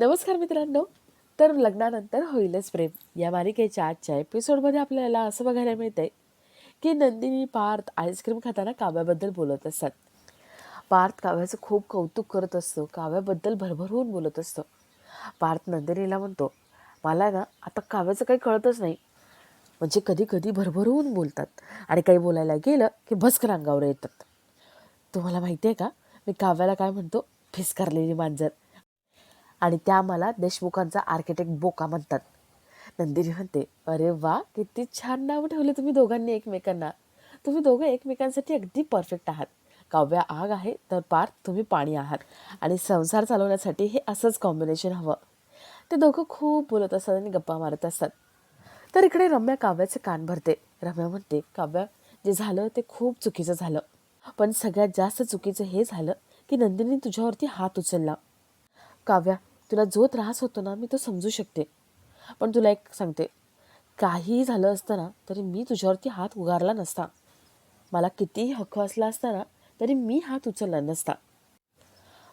नमस्कार मित्रांनो. तर लग्नानंतर होईलच प्रेम. या मालिकेच्या आजच्या एपिसोडमध्ये आपल्याला असं बघायला मिळतंय की नंदिनी पार्थ आईस्क्रीम खाताना काव्याबद्दल बोलत असतात. पार्थ काव्याचं खूप कौतुक करत असतो. काव्याबद्दल भरभरून बोलत असतो. पार्थ नंदिनीला म्हणतो मला ना आता काव्याचं काही कळतच नाही. म्हणजे कधी कधी भरभरून बोलतात आणि काही बोलायला गेलं की भस्कर अंगावर येतात. तुम्हाला माहिती आहे का? मी काव्याला काय म्हणतो? फिसकारलेली मांजर. आणि त्या मला देशमुखांचा आर्किटेक्ट बोका म्हणतात. नंदिनी म्हणते अरे वा किती छान नावं ठेवले तुम्ही दोघांनी एकमेकांना. तुम्ही दोघं एकमेकांसाठी अगदी परफेक्ट आहात. काव्या आग आहे तर पार्थ तुम्ही पाणी आहात. आणि संसार चालवण्यासाठी हे असंच कॉम्बिनेशन हवं. ते दोघं खूप बोलत असतात आणि गप्पा मारत असतात. तर इकडे रम्या काव्याचे कान भरते. रम्या म्हणते काव्या जे झालं ते खूप चुकीचं झालं. पण सगळ्यात जास्त चुकीचं हे झालं की नंदिनी तुझ्यावरती हात उचलला. काव्या तुला जो त्रास होतो ना मी तो समजू शकते. पण तुला एक सांगते. काहीही झालं असतं ना तरी मी तुझ्यावरती हात उगारला नसता. मला कितीही हक्क असला असता ना तरी मी हात उचलला नसता.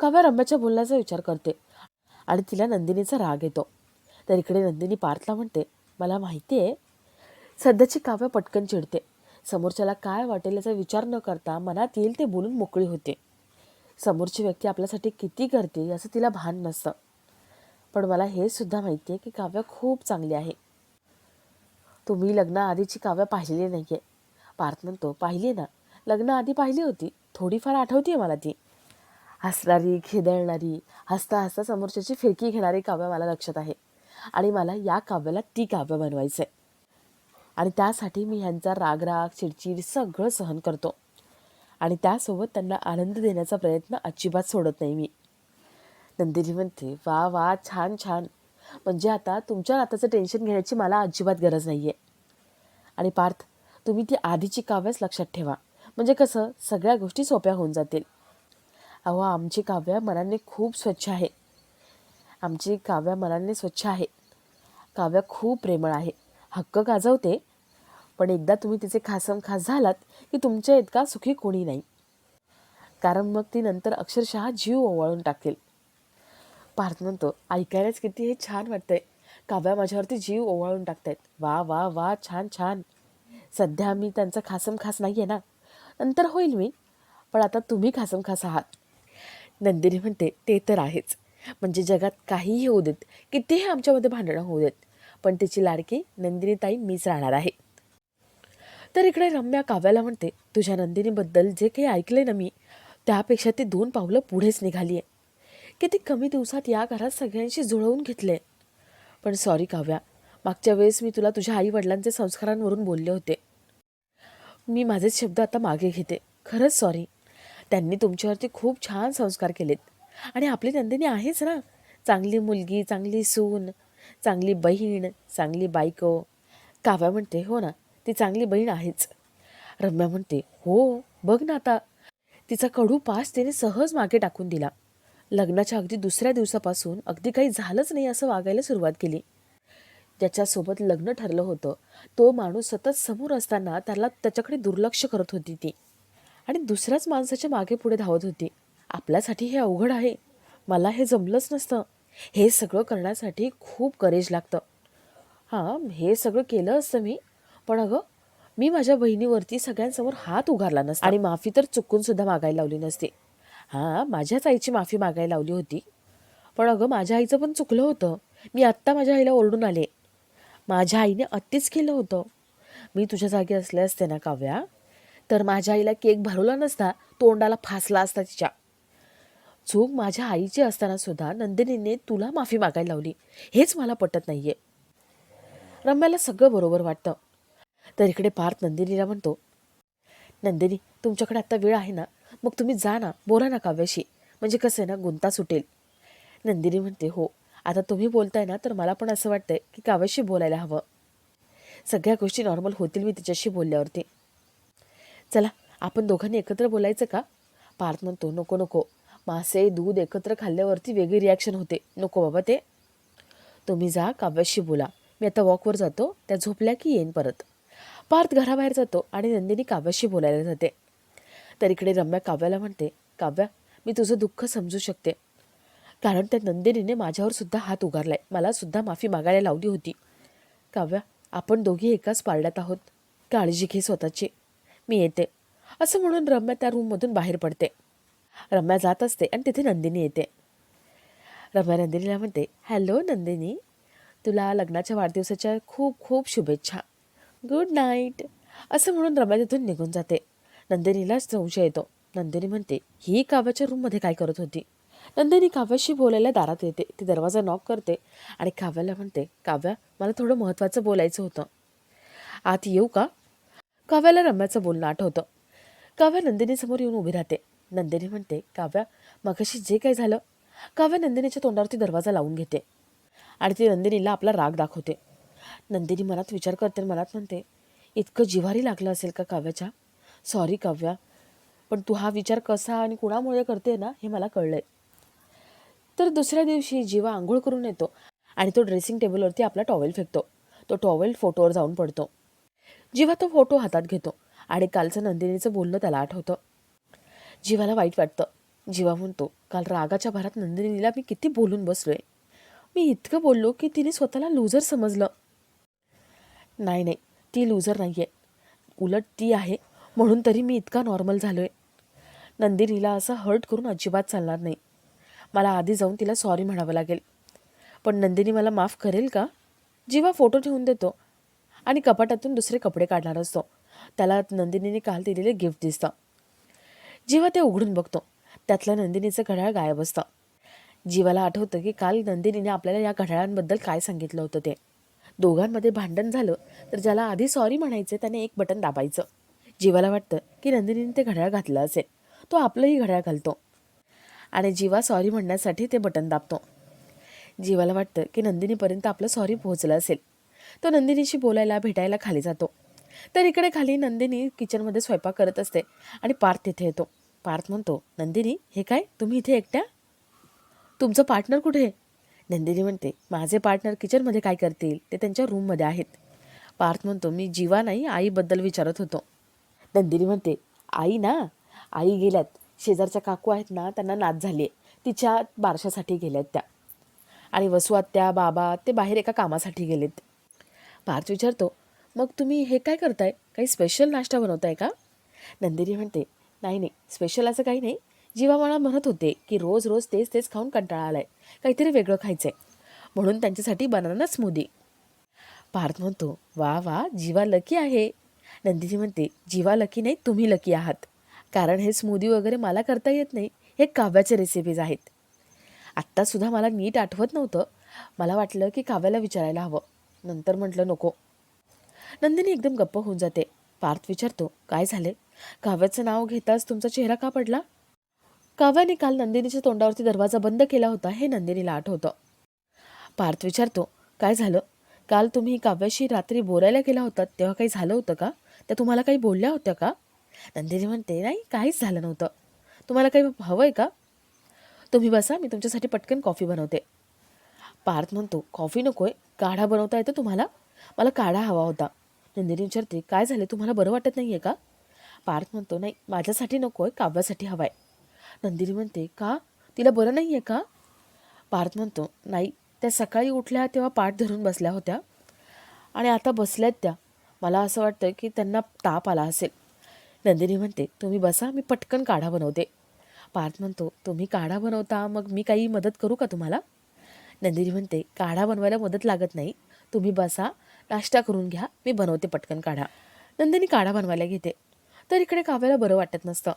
काव्या रम्याच्या बोलण्याचा विचार करते? आणि तिला नंदिनीचा राग येतो. तर इकडे नंदिनी पार्थला म्हणते मला माहिती आहे सध्याची काव्य पटकन चिडते. समोरच्याला काय वाटेल याचा विचार न करता मनात येईल ते बोलून मोकळी होते. समोरची व्यक्ती आपल्यासाठी किती करते याचं तिला भान नसतं. पण मला हे सुद्धा माहिती आहे की काव्य खूप चांगली आहे. तुम्ही लग्नाआधीची काव्य पाहिलेली नाही आहे पार्थ म्हणतो पाहिली ना. लग्नाआधी पाहिली होती. थोडीफार आठवते मला ती. हसणारी खेदळणारी हसता हसता समोरच्याची फिरकी घेणारी काव्य मला लक्षात आहे. आणि मला या काव्याला ती काव्य बनवायचं आहे आणि त्यासाठी मी ह्यांचा रागराग चिडचिड सगळं सहन करतो. आणि त्यासोबत त्यांना आनंद देण्याचा प्रयत्न अजिबात सोडत नाही मी. नंदिनी म्हणते वा वा छान छान. म्हणजे आता तुमच्या आताचं टेन्शन घेण्याची मला अजिबात गरज नाही आहे आणि पार्थ तुम्ही ती आधीची काव्यच लक्षात ठेवा. म्हणजे कसं सगळ्या गोष्टी सोप्या होऊन जातील. अहो आमची काव्य मनाने खूप स्वच्छ आहे. आमची काव्य मनाने स्वच्छ आहे. काव्य खूप प्रेमळ आहे. हक्क गाजवते. पण एकदा तुम्ही तिचे खासम खास झालात की तुमच्या इतका सुखी कोणी नाही. कारण मग ती नंतर अक्षरशः जीव ओवाळून टाकेल. पार्थ म्हणतो ऐकायलाच किती हे छान वाटतंय. काव्या माझ्यावरती जीव ओवाळून टाकतायत. वा वा वा छान छान. सध्या मी त्यांचा खासम खास नाही आहे ना? नंतर होईल मी. पण आता तुम्ही खासम खास आहात. नंदिनी म्हणते ते तर आहेच. म्हणजे जगात काहीही होऊ देत कितीही आमच्यामध्ये भांडणं होऊ देत पण तिची लाडकी नंदिनी ताई मीच राहणार आहे. तर इकडे रम्या काव्याला म्हणते तुझ्या नंदिनीबद्दल जे काही ऐकले ना मी त्यापेक्षा ती दोन पावलं पुढेच निघाली आहे किती कमी दिवसात या घरात सगळ्यांशी जुळवून घेतले. पण सॉरी काव्या मागच्या वेळेस मी तुला तुझ्या आई वडिलांचे संस्कारांवरून बोलले होते. मी माझेच शब्द आता मागे घेते. खरंच सॉरी त्यांनी तुमच्यावरती खूप छान संस्कार केलेत. आणि आपली नंदिनी आहेच ना? चांगली मुलगी चांगली सून चांगली बहीण चांगली बायको. काव्या म्हणते हो ना ती चांगली बहीण आहेच. रम्या म्हणते हो बघ ना आता. तिचा कडू पास तिने सहज मागे टाकून दिला. लग्नाच्या अगदी दुसऱ्या दिवसापासून अगदी काही झालंच नाही असं वागायला सुरुवात केली. ज्याच्यासोबत लग्न ठरलं होतं तो माणूस सतत समोर असताना त्याला त्याच्याकडे दुर्लक्ष करत होती ती. आणि दुसऱ्याच माणसाच्या मागे पुढे धावत होती. आपल्यासाठी हे अवघड आहे. मला हे जमलंच नसतं. हे सगळं करण्यासाठी खूप करेज लागतं. हां हे सगळं केलं असतं मी. पण अगं मी माझ्या बहिणीवरती सगळ्यांसमोर हात उगारला नसता. आणि माफी तर चुकून सुद्धा मागायला लावली नसते. हां माझ्याच आईची माफी मागायला लावली होती. पण अगं माझ्या आईचं पण चुकलं होतं. मी आत्ता माझ्या आईला ओरडून आले. माझ्या आईने अत्तीच केलं होतं. मी तुझ्या जागी असले असते ना काव्या? तर माझ्या आईला केक भरवला नसता तोंडाला फासला असता तिच्या. चूक माझ्या आईची असताना सुद्धा नंदिनीने तुला माफी मागायला लावली. हेच मला पटत नाहीये. रम्याला सगळं बरोबर वाटतं. तर इकडे पार्थ नंदिनीला म्हणतो नंदिनी तुमच्याकडे आत्ता वेळ आहे ना? मग तुम्ही जा ना बोला ना काव्याशी. म्हणजे कसं आहे ना गुंता सुटेल. नंदिनी म्हणते हो. आता तुम्ही बोलताय ना तर मला पण असं वाटतंय की काव्याशी बोलायला हवं. सगळ्या गोष्टी नॉर्मल होतील मी तिच्याशी बोलल्यावरती. चला आपण दोघांनी एकत्र बोलायचं का? पार्थ म्हणतो नको नको. मासे दूध एकत्र खाल्ल्यावरती वेगळी रिॲक्शन होते. नको बाबा ते. तुम्ही जा काव्याशी बोला. मी आता वॉकवर जातो त्या झोपल्या की येईन परत. पार्थ घराबाहेर जातो आणि नंदिनी काव्याशी बोलायला जाते. तर इकडे रम्या काव्याला म्हणते काव्या मी तुझं दुःख समजू शकते. कारण त्या नंदिनीने माझ्यावर सुद्धा हात उगारलाय. मला सुद्धा माफी मागायला लावली होती. काव्या आपण दोघी एकाच पारड्यात आहोत. काळजी घे स्वतःची. मी येते. असं म्हणून रम्या त्या रूममधून बाहेर पडते. रम्या जात असते आणि तिथे नंदिनी येते. रम्या नंदिनीला म्हणते हॅलो नंदिनी तुला लग्नाच्या वाढदिवसाच्या खूप खूप शुभेच्छा. Good night. असं म्हणून रम्या तिथून निघून जाते. नंदिनीला संशय येतो. नंदिनी म्हणते ही काव्याच्या रूममध्ये काय करत होती? नंदिनी काव्याशी बोलायला दारात येते. ती दरवाजा नॉक करते आणि काव्याला म्हणते काव्या मला थोडं महत्त्वाचं बोलायचं होतं. आत येऊ का? काव्याला रम्याचं बोलणं आठवतं. काव्या नंदिनीसमोर येऊन उभी राहते. नंदिनी म्हणते काव्या मगाशी जे काही झालं काव्या नंदिनीच्या तोंडावरती दरवाजा लावून घेते आणि ती नंदिनीला आपला राग दाखवते. नंदिनी मनात विचार करते आणि मनात म्हणते इतकं जिव्हारी लागलं असेल का काव्याच्या? सॉरी काव्या. पण तू हा विचार कसा आणि कुणामुळे करते ना हे मला कळलंय. तर दुसऱ्या दिवशी जीवा आंघोळ करून येतो आणि तो ड्रेसिंग टेबलवरती आपला टॉवेल फेकतो. तो टॉवेल फोटोवर जाऊन पडतो. जीवा तो फोटो हातात घेतो आणि कालचं नंदिनीचं बोलणं त्याला आठवतं. जीवाला वाईट वाटतं. जीवा म्हणतो काल रागाच्या भरात नंदिनीला मी किती बोलून बसलोय. मी इतकं बोललो की तिने स्वतःला लूजर समजलं. नाही नाही. ती लूजर नाही आहे उलट ती आहे. म्हणून तरी मी इतका नॉर्मल झालो आहे नंदिनीला असं हर्ट करून अजिबात चालणार नाही. मला आधी जाऊन तिला सॉरी म्हणावं लागेल. पण नंदिनी मला माफ करेल का? जीवा फोटो ठेवून देतो. आणि कपाटातून दुसरे कपडे काढणार असतो. त्याला नंदिनीने काल दिलेले गिफ्ट दिसतं. जीवा ते उघडून बघतो. त्यातलं नंदिनीचं घड्याळ गायब असतं. जीवाला आठवतं की काल नंदिनीने आपल्याला या घड्याळांबद्दल काय सांगितलं होतं ते. दोघांमध्ये भांडण झालं तर ज्याला आधी सॉरी म्हणायचं त्याने एक बटन दाबायचं. जीवाला वाटतं की नंदिनीने ते घड्याळ घातलं असेल. तो आपलंही घड्याळ घालतो. आणि जीवा सॉरी म्हणण्यासाठी ते बटन दाबतो. जीवाला वाटतं की नंदिनीपर्यंत आपलं सॉरी पोहोचलं असेल. तो नंदिनीशी बोलायला भेटायला खाली जातो. तर इकडे खाली नंदिनी किचनमध्ये स्वयंपाक करत असते आणि पार्थ तिथे येतो. पार्थ म्हणतो नंदिनी हे काय? तुम्ही इथे एकट्या? तुमचं पार्टनर कुठे आहे? नंदिनी म्हणते माझे पार्टनर किचनमध्ये काय करतील? ते त्यांच्या रूममध्ये आहेत. पार्थ म्हणतो मी जीवा नाही आईबद्दल विचारत होतो. नंदिनी म्हणते आई ना आई गेल्यात. शेजारच्या काकू आहेत ना त्यांना नाच झाली आहे तिच्या बारशासाठी गेल्यात त्या. आणि वसू आत्या बाबा ते बाहेर एका कामासाठी गेलेत. पार्थ विचारतो मग तुम्ही हे काय करताय? काही स्पेशल नाश्ता बनवताय का? नंदिनी म्हणते नाही नाही. स्पेशल असं काही नाही. जीवा मला म्हणत होते की रोज रोज तेच तेच खाऊन कंटाळा आलाय काहीतरी वेगळं खायचंय. म्हणून त्यांच्यासाठी बनाना स्मूदी पार्थ म्हणतो वा वा. जीवा लकी आहे. नंदीजी म्हणते जीवा लकी नाही तुम्ही लकी आहात. कारण हे स्मूदी वगैरे मला करता येत नाही हे काव्याचे रेसिपीज आहेत. आत्तासुद्धा मला नीट आठवत नव्हतं. मला वाटलं की काव्याला विचारायला हवं. नंतर म्हटलं नको. नंदिनी एकदम गप्प होऊन जाते. पार्थ विचारतो काय झाले? काव्याचं नाव घेताच तुमचा चेहरा का पडला? काव्याने काल नंदिनीच्या तोंडावरती दरवाजा बंद केला होता हे नंदिनीला आठवतं. पार्थ विचारतो काय झालं? काल तुम्ही काव्याशी रात्री बोलायला गेला होता तेव्हा काही झालं होतं का? त्या तुम्हाला काही बोलल्या होत्या का? नंदिनी म्हणते नाही काहीच झालं नव्हतं. तुम्हाला काही हवं आहे का? तुम्ही बसा मी तुमच्यासाठी पटकन कॉफी बनवते. पार्थ म्हणतो कॉफी नको आहे काढा बनवता येतं तुम्हाला. मला काढा हवा होता. नंदिनी विचारते काय झाले? तुम्हाला बरं वाटत नाही आहे का? पार्थ म्हणतो नाही माझ्यासाठी नको आहे काव्यासाठी हवा आहे नंदिनी म्हणते का? तिला बरं नाही आहे का? पार्थ म्हणतो नाही त्या सकाळी उठल्या तेव्हा पाठ धरून बसल्या होत्या आणि आता बसल्यात त्या. मला असं वाटतं की त्यांना ताप आला असेल. नंदिनी म्हणते तुम्ही बसा मी पटकन काढा बनवते. पार्थ म्हणतो तुम्ही काढा बनवता मग मी काही मदत करू का तुम्हाला? नंदिनी म्हणते काढा बनवायला मदत लागत नाही. तुम्ही बसा नाश्ता करून घ्या मी बनवते पटकन काढा. नंदिनी काढा बनवायला घेते. तर इकडे काव्याला बरं वाटत नसतं.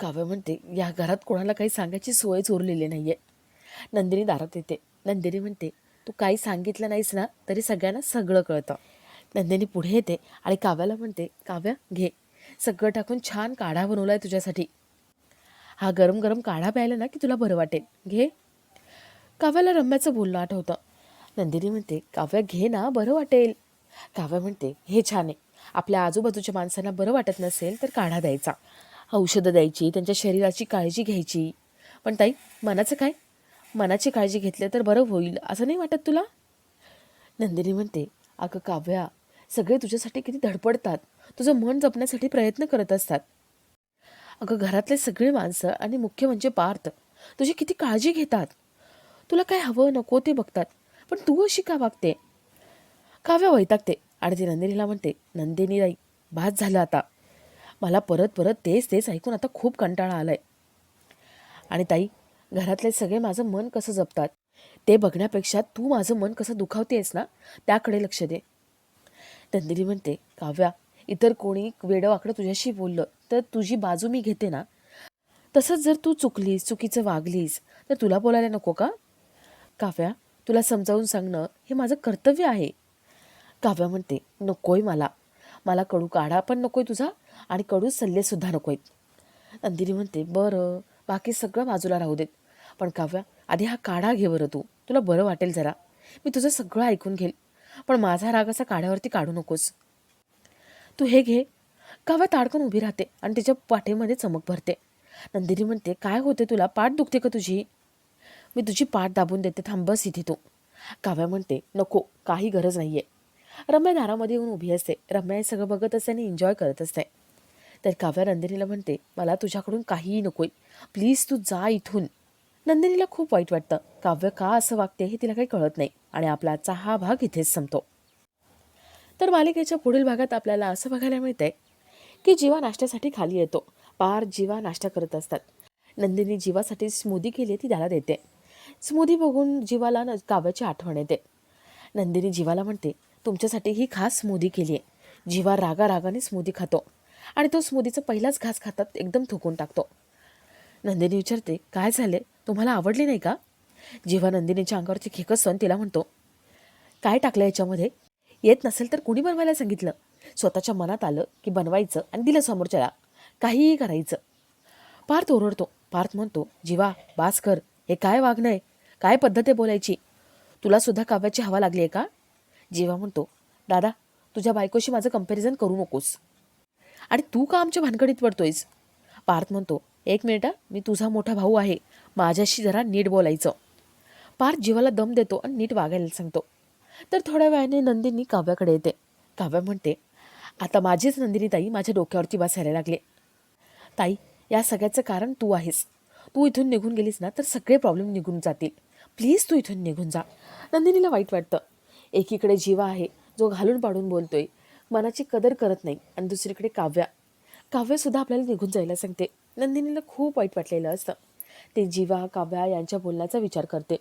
काव्य म्हणते या घरात कोणाला काही सांगायची सोयच उरलेली नाही आहे नंदिनी दारात येते. नंदिनी म्हणते तू काही सांगितलं नाहीस ना तरी सगळ्यांना सगळं कळतं. नंदिनी पुढे येते आणि काव्याला म्हणते काव्या घे. सगळं टाकून छान काढा बनवला आहे तुझ्यासाठी. हा गरम गरम काढा प्यायला ना की तुला बरं वाटेल. घे. काव्याला रम्याचं बोलणं आठवतं. नंदिनी म्हणते काव्या घे ना बरं वाटेल. काव्या म्हणते हे छान आहे. आपल्या आजूबाजूच्या माणसांना बरं वाटत नसेल तर काढा द्यायचा. औषधं द्यायची त्यांच्या शरीराची काळजी घ्यायची. पण ताई मनाचं काय? मनाची काळजी घेतली तर बरं होईल असं नाही वाटत तुला? नंदिनी म्हणते अगं काव्या सगळे तुझ्यासाठी किती धडपडतात. तुझं मन जपण्यासाठी प्रयत्न करत असतात. अगं घरातले सगळे माणसं आणि मुख्य म्हणजे पार्थ. तुझी किती काळजी घेतात. तुला काय हवं नको ते बघतात. पण तू अशी का वागते? काव्या वैतागते आणि ती नंदिनीला म्हणते नंदिनी राई भात झालं आता. मला परत परत तेच तेच ऐकून आता खूप कंटाळा आलाय. आणि ताई घरातले सगळे माझं मन कसं जपतात? ते बघण्यापेक्षा तू माझं मन कसं दुखावतेस ना? त्याकडे लक्ष दे. नंदिनी म्हणते काव्या इतर कोणी वेडं वाकडं तुझ्याशी बोललं तर तुझी बाजू मी घेते ना? तसंच जर तू चुकलीस चुकीचं वागलीस तर तुला बोलायला नको का? काव्या तुला समजावून सांगणं हे माझं कर्तव्य आहे. काव्या म्हणते नकोय मला. मला कडू काढा पण नकोय तुझा आणि कडू सल्लेसुद्धा नकोय नंदिनी म्हणते बरं बाकी सगळं बाजूला राहू देत. पण काव्या आधी हा काढा घे बरं तू. तुला बरं वाटेल जरा. मी तुझं सगळं ऐकून घेईल. पण माझा राग असा काढ्यावरती काढू नकोस. तू हे घे. काव्या ताडकन उभी राहते आणि तिच्या पाठीमध्ये चमक भरते. नंदिनी म्हणते काय होते तुला? पाठ दुखते का तुझी? मी तुझी पाठ दाबून देते. थांब बस इथे तू. काव्या म्हणते नको काही गरज नाही आहे रम्या दारामध्ये येऊन उभी असते. रम्या हे सगळं बघत असते आणि एन्जॉय करत असते. तर काव्या नंदिनीला म्हणते मला तुझ्याकडून काहीही नकोय. प्लीज तू जा इथून. नंदिनीला खूप वाईट वाटतं. काव्य का असं वागते हे तिला काही कळत नाही आणि आपला आजचा हा भाग इथेच संपतो. तर मालिकेच्या पुढील भागात आपल्याला असं बघायला मिळतंय की जीवा नाश्त्यासाठी खाली येतो. पार जीवा नाश्ता करत असतात. नंदिनी जीवासाठी स्मूदी केली ती त्याला देते. स्मूदी बघून जीवाला न काव्याची आठवण येते. नंदिनी जीवाला म्हणते तुमच्यासाठी ही खास स्मूदी केली आहे जीवा रागा रागाने स्मूदी खातो आणि तो स्मूदीचा पहिलाच घास खातात एकदम थुकून टाकतो. नंदिनी विचारते काय झाले तुम्हाला आवडली नाही का? जेव्हा नंदिनीच्या अंगावरची खेकत सण तिला म्हणतो काय टाकलं याच्यामध्ये? येत नसेल तर कुणी बनवायला सांगितलं? स्वतःच्या मनात आलं की बनवायचं आणि दिलं समोरच्याला. काहीही करायचं. पार्थ ओरडतो. पार्थ म्हणतो जीवा बास कर हे काय वागणं आहे? काय पद्धत आहे बोलायची तुलासुद्धा काव्याची हवा लागली आहे का? जीवा म्हणतो दादा तुझ्या बायकोशी माझं कंपॅरिझन करू नकोस. आणि तू का आमच्या भानगडीत पडतोयस? पार्थ म्हणतो एक मिनिट हा, मी तुझा मोठा भाऊ आहे. माझ्याशी जरा नीट बोलायचं. पार्थ जीवाला दम देतो आणि नीट वागायला सांगतो. तर थोड्या वेळाने नंदिनी काव्याकडे येते. काव्या म्हणते आता माझीच नंदिनी ताई माझ्या डोक्यावरती बसायला लागले. ताई या सगळ्याचं कारण तू आहेस. तू इथून निघून गेलीस ना तर सगळे प्रॉब्लेम निघून जातील. प्लीज तू इथून निघून जा. नंदिनीला वाईट वाटतं. एकीकडे जीवा आहे जो घालून पाडून बोलतोय. मनाची कदर करत नाही. आणि दुसरीकडे काव्या. काव्यसुद्धा आपल्याला निघून जायला सांगते. नंदिनीला खूप वाईट वाटलेलं असतं. ते जीवा काव्या यांच्या बोलण्याचा विचार करते.